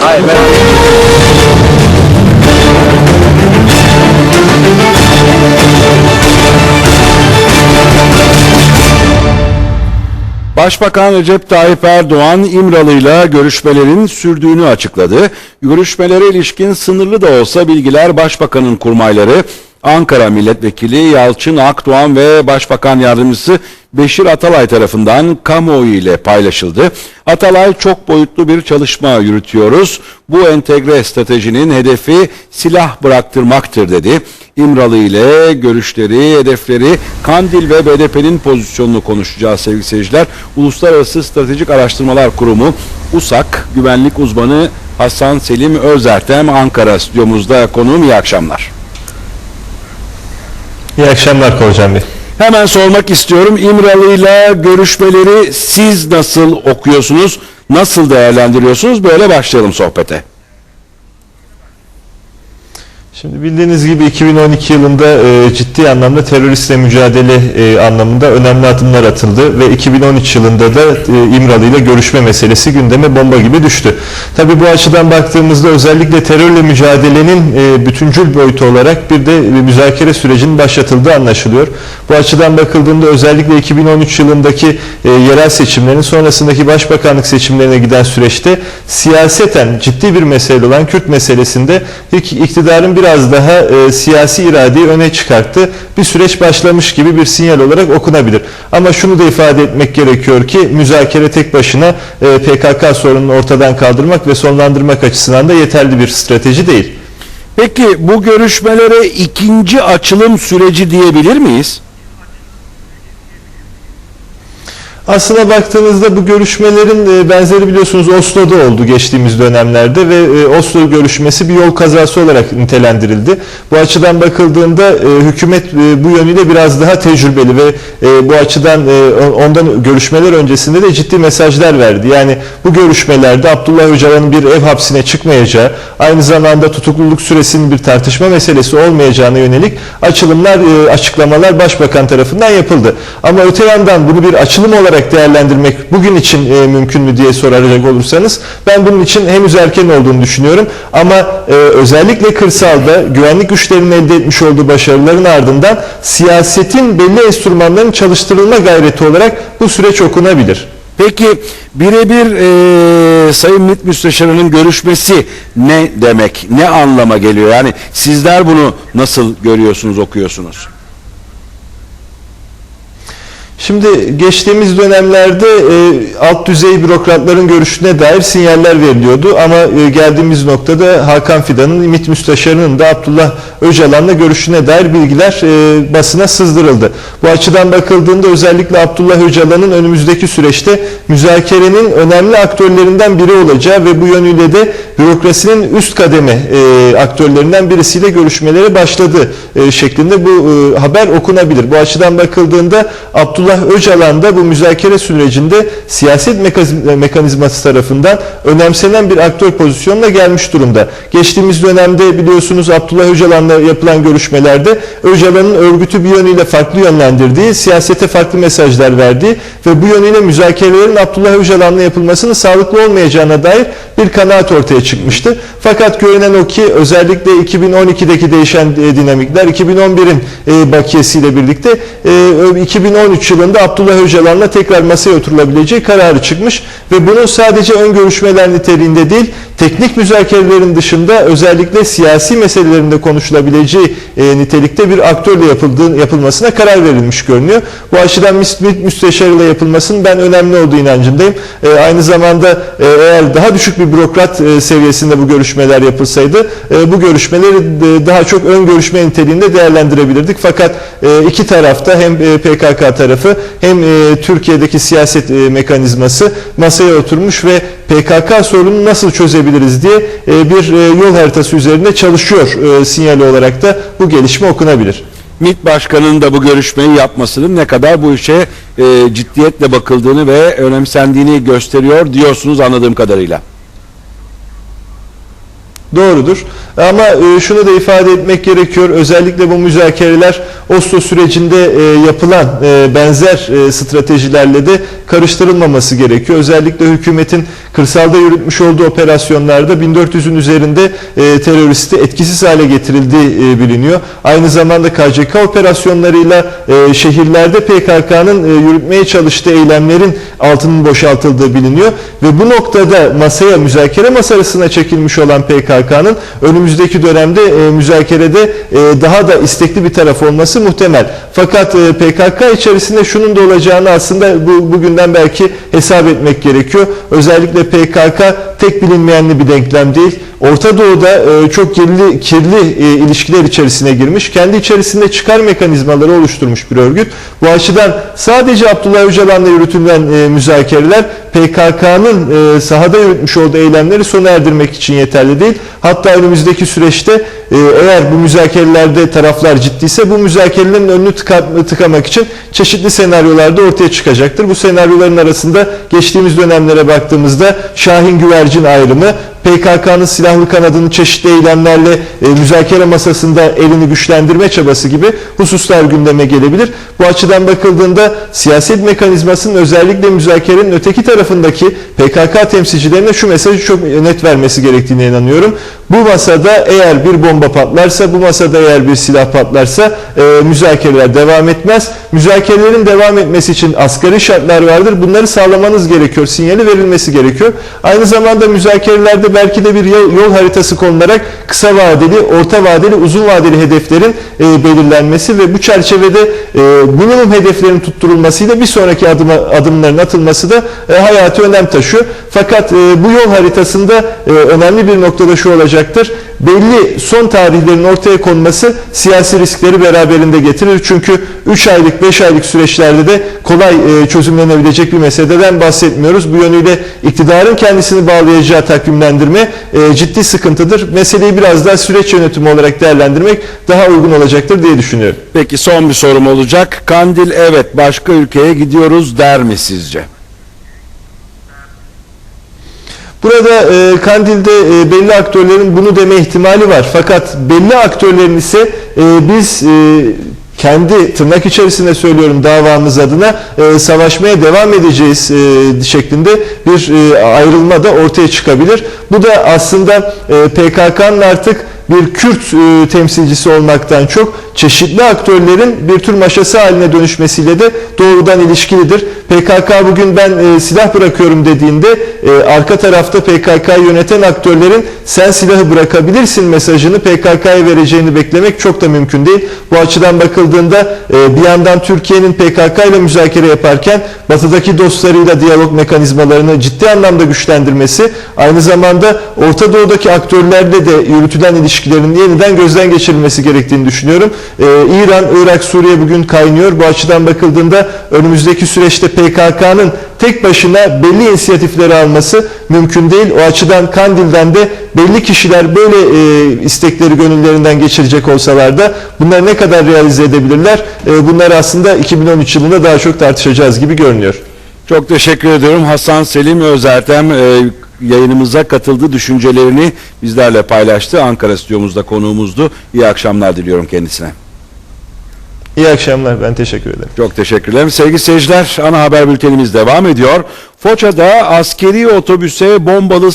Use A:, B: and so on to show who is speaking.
A: Hayır ben... Başbakan Recep Tayyip Erdoğan İmralı'yla görüşmelerin sürdüğünü açıkladı. Görüşmelere ilişkin sınırlı da olsa bilgiler Başbakanın kurmayları Ankara Milletvekili Yalçın Akdoğan ve Başbakan Yardımcısı Beşir Atalay tarafından kamuoyu ile paylaşıldı. Atalay çok boyutlu bir çalışma yürütüyoruz. Bu entegre stratejinin hedefi silah bıraktırmaktır dedi. İmralı ile görüşleri, hedefleri, Kandil ve BDP'nin pozisyonunu konuşacağız sevgili seyirciler. Uluslararası Stratejik Araştırmalar Kurumu USAK güvenlik uzmanı Hasan Selim Özertem Ankara stüdyomuzda konuğum iyi akşamlar.
B: İyi akşamlar Korcan Bey.
A: Hemen sormak istiyorum İmralı'yla görüşmeleri siz nasıl okuyorsunuz, nasıl değerlendiriyorsunuz? Böyle başlayalım sohbete.
B: Şimdi bildiğiniz gibi 2012 yılında e, ciddi anlamda teröristle mücadele e, anlamında önemli adımlar atıldı ve 2013 yılında da e, İmralı ile görüşme meselesi gündeme bomba gibi düştü. Tabi bu açıdan baktığımızda özellikle terörle mücadelenin e, bütüncül boyutu olarak bir de e, müzakere sürecinin başlatıldığı anlaşılıyor. Bu açıdan bakıldığında özellikle 2013 yılındaki e, yerel seçimlerin sonrasındaki başbakanlık seçimlerine giden süreçte siyaseten ciddi bir mesele olan Kürt meselesinde ilk iktidarın biraz daha e, siyasi iradeyi öne çıkarttı. Bir süreç başlamış gibi bir sinyal olarak okunabilir. Ama şunu da ifade etmek gerekiyor ki müzakere tek başına e, PKK sorununu ortadan kaldırmak ve sonlandırmak açısından da yeterli bir strateji değil.
A: Peki bu görüşmelere ikinci açılım süreci diyebilir miyiz?
B: Aslına baktığınızda bu görüşmelerin e, benzeri biliyorsunuz Oslo'da oldu geçtiğimiz dönemlerde ve e, Oslo görüşmesi bir yol kazası olarak nitelendirildi. Bu açıdan bakıldığında e, hükümet bu yönüyle biraz daha tecrübeli ve bu açıdan ondan görüşmeler öncesinde de ciddi mesajlar verdi. Yani bu görüşmelerde Abdullah Öcalan'ın bir ev hapsine çıkmayacağı, aynı zamanda tutukluluk süresinin bir tartışma meselesi olmayacağına yönelik açılımlar, açıklamalar Başbakan tarafından yapıldı. Ama öte yandan bunu bir açılım olarak değerlendirmek bugün için e, mümkün mü diye soracak olursanız ben bunun için henüz erken olduğunu düşünüyorum. Ama e, özellikle kırsalda güvenlik güçlerinin elde etmiş olduğu başarıların ardından siyasetin belli enstrümanların çalıştırılma gayreti olarak bu süreç okunabilir.
A: Peki birebir eee Sayın MİT Müsteşarı'nın görüşmesi ne demek? Ne anlama geliyor? Yani sizler bunu nasıl görüyorsunuz, okuyorsunuz?
B: Şimdi geçtiğimiz dönemlerde e, alt düzey bürokratların görüşüne dair sinyaller veriliyordu ama e, geldiğimiz noktada Hakan Fidan'ın, İmit Müsteşarı'nın da Abdullah Öcalan'la görüşüne dair bilgiler e, basına sızdırıldı. Bu açıdan bakıldığında özellikle Abdullah Öcalan'ın önümüzdeki süreçte müzakerenin önemli aktörlerinden biri olacağı ve bu yönüyle de bürokrasinin üst kademe e, aktörlerinden birisiyle görüşmelere başladı e, şeklinde bu e, haber okunabilir. Bu açıdan bakıldığında Abdullah Öcalan da bu müzakere sürecinde siyaset mekaniz- mekanizması tarafından önemsenen bir aktör pozisyonuna gelmiş durumda. Geçtiğimiz dönemde biliyorsunuz Abdullah Öcalan'la yapılan görüşmelerde Öcalan'ın örgütü bir yönüyle farklı yönlendirdiği, siyasete farklı mesajlar verdiği ve bu yönüyle müzakerelerin Abdullah Öcalan'la yapılmasının sağlıklı olmayacağına dair bir kanaat ortaya çıkmıştı. Fakat görünen o ki özellikle 2012'deki değişen e, dinamikler 2011'in e, bakiyesiyle birlikte e, 2013 yılında Abdullah Öcalan'la tekrar masaya oturulabileceği kararı çıkmış ve bunun sadece ön görüşmeler niteliğinde değil teknik müzakerelerin dışında özellikle siyasi meselelerinde konuşulabileceği e, nitelikte bir aktörle yapıldığı, yapılmasına karar verilmiş görünüyor. Bu açıdan müst- müsteşarıyla yapılmasının ben önemli olduğu inancındayım. E, aynı zamanda e, eğer daha düşük bir bürokrat e, seviyesinde bu görüşmeler yapılsaydı e, bu görüşmeleri e, daha çok ön görüşme niteliğinde değerlendirebilirdik. Fakat e, iki tarafta hem e, PKK tarafı hem e, Türkiye'deki siyaset e, mekanizması masaya oturmuş ve PKK sorununu nasıl çözebiliriz diye e, bir e, yol haritası üzerinde çalışıyor e, sinyali olarak da bu gelişme okunabilir.
A: MİT Başkanı'nın da bu görüşmeyi yapmasının ne kadar bu işe e, ciddiyetle bakıldığını ve önemsendiğini gösteriyor diyorsunuz anladığım kadarıyla.
B: Doğrudur. Ama e, şunu da ifade etmek gerekiyor. Özellikle bu müzakereler Oslo sürecinde e, yapılan e, benzer stratejilerle de karıştırılmaması gerekiyor. Özellikle hükümetin kırsalda yürütmüş olduğu operasyonlarda 1400'ün üzerinde e, teröristi etkisiz hale getirildiği e, biliniyor. Aynı zamanda KCK operasyonlarıyla e, şehirlerde PKK'nın e, yürütmeye çalıştığı eylemlerin altının boşaltıldığı biliniyor ve bu noktada masaya müzakere masasına çekilmiş olan PKK'nın önümüzdeki dönemde e, müzakerede e, daha da istekli bir taraf olması muhtemel. Fakat e, PKK içerisinde şunun da olacağını aslında bu, bugünden belki hesap etmek gerekiyor. Özellikle PKK tek bilinmeyenli bir denklem değil. Orta Doğu'da e, çok kirli, kirli e, ilişkiler içerisine girmiş. Kendi içerisinde çıkar mekanizmaları oluşturmuş bir örgüt. Bu açıdan sadece Abdullah Öcalan'la yürütülen müzakereler PKK'nın sahada yürütmüş olduğu eylemleri sona erdirmek için yeterli değil. Hatta önümüzdeki süreçte eğer bu müzakerelerde taraflar ciddiyse bu müzakerelerin önünü tıka- tıkamak için çeşitli senaryolarda ortaya çıkacaktır. Bu senaryoların arasında geçtiğimiz dönemlere baktığımızda Şahin Güvercin ayrımı, PKK'nın silahlı kanadını çeşitli eylemlerle e, müzakere masasında elini güçlendirme çabası gibi hususlar gündeme gelebilir. Bu açıdan bakıldığında siyaset mekanizmasının özellikle müzakerenin öteki tarafındaki PKK temsilcilerine şu mesajı çok net vermesi gerektiğine inanıyorum. Bu masada eğer bir bomba patlarsa, bu masada eğer bir silah patlarsa e, müzakereler devam etmez. Müzakerelerin devam etmesi için asgari şartlar vardır. Bunları sağlamanız gerekiyor. Sinyali verilmesi gerekiyor. Aynı zamanda müzakerelerde belki de bir yol, yol haritası konularak kısa vadeli, orta vadeli, uzun vadeli hedeflerin e, belirlenmesi ve bu çerçevede e, minimum hedeflerin tutturulmasıyla bir sonraki adıma, adımların atılması da e, hayati önem taşıyor. Fakat e, bu yol haritasında e, önemli bir noktada şu olacaktır. Belli son tarihlerin ortaya konması siyasi riskleri beraberinde getirir. Çünkü 3 aylık 5 aylık süreçlerde de kolay e, çözümlenebilecek bir meseleden bahsetmiyoruz. Bu yönüyle iktidarın kendisini bağlayacağı takvimlendirme e, ciddi sıkıntıdır. Meseleyi biraz daha süreç yönetimi olarak değerlendirmek daha uygun olacaktır diye düşünüyorum.
A: Peki son bir sorum olacak. Kandil evet başka ülkeye gidiyoruz der mi sizce?
B: Burada e, Kandil'de e, belli aktörlerin bunu deme ihtimali var. Fakat belli aktörlerin ise e, biz e, kendi tırnak içerisinde söylüyorum davamız adına e, savaşmaya devam edeceğiz e, şeklinde bir e, ayrılma da ortaya çıkabilir. Bu da aslında e, PKK'nın artık bir Kürt e, temsilcisi olmaktan çok çeşitli aktörlerin bir tür maşası haline dönüşmesiyle de doğrudan ilişkilidir. PKK bugün ben e, silah bırakıyorum dediğinde e, arka tarafta PKK'yı yöneten aktörlerin sen silahı bırakabilirsin mesajını PKK'ya vereceğini beklemek çok da mümkün değil. Bu açıdan bakıldığında e, bir yandan Türkiye'nin PKK ile müzakere yaparken batıdaki dostlarıyla diyalog mekanizmalarını ciddi anlamda güçlendirmesi aynı zamanda Orta Doğu'daki aktörlerle de yürütülen ilişkilerin yeniden gözden geçirilmesi gerektiğini düşünüyorum. Ee, İran, Irak, Suriye bugün kaynıyor. Bu açıdan bakıldığında önümüzdeki süreçte PKK'nın tek başına belli inisiyatifleri alması mümkün değil. O açıdan Kandil'den de belli kişiler böyle e, istekleri gönüllerinden geçirecek olsalar da bunları ne kadar realize edebilirler? E, bunları aslında 2013 yılında daha çok tartışacağız gibi görünüyor.
A: Çok teşekkür ediyorum. Hasan Selim Özertem e, yayınımıza katıldı. Düşüncelerini bizlerle paylaştı. Ankara stüdyomuzda konuğumuzdu. İyi akşamlar diliyorum kendisine.
B: İyi akşamlar. Ben teşekkür ederim.
A: Çok teşekkür ederim. Sevgili seyirciler ana haber bültenimiz devam ediyor. Foça'da askeri otobüse bombalı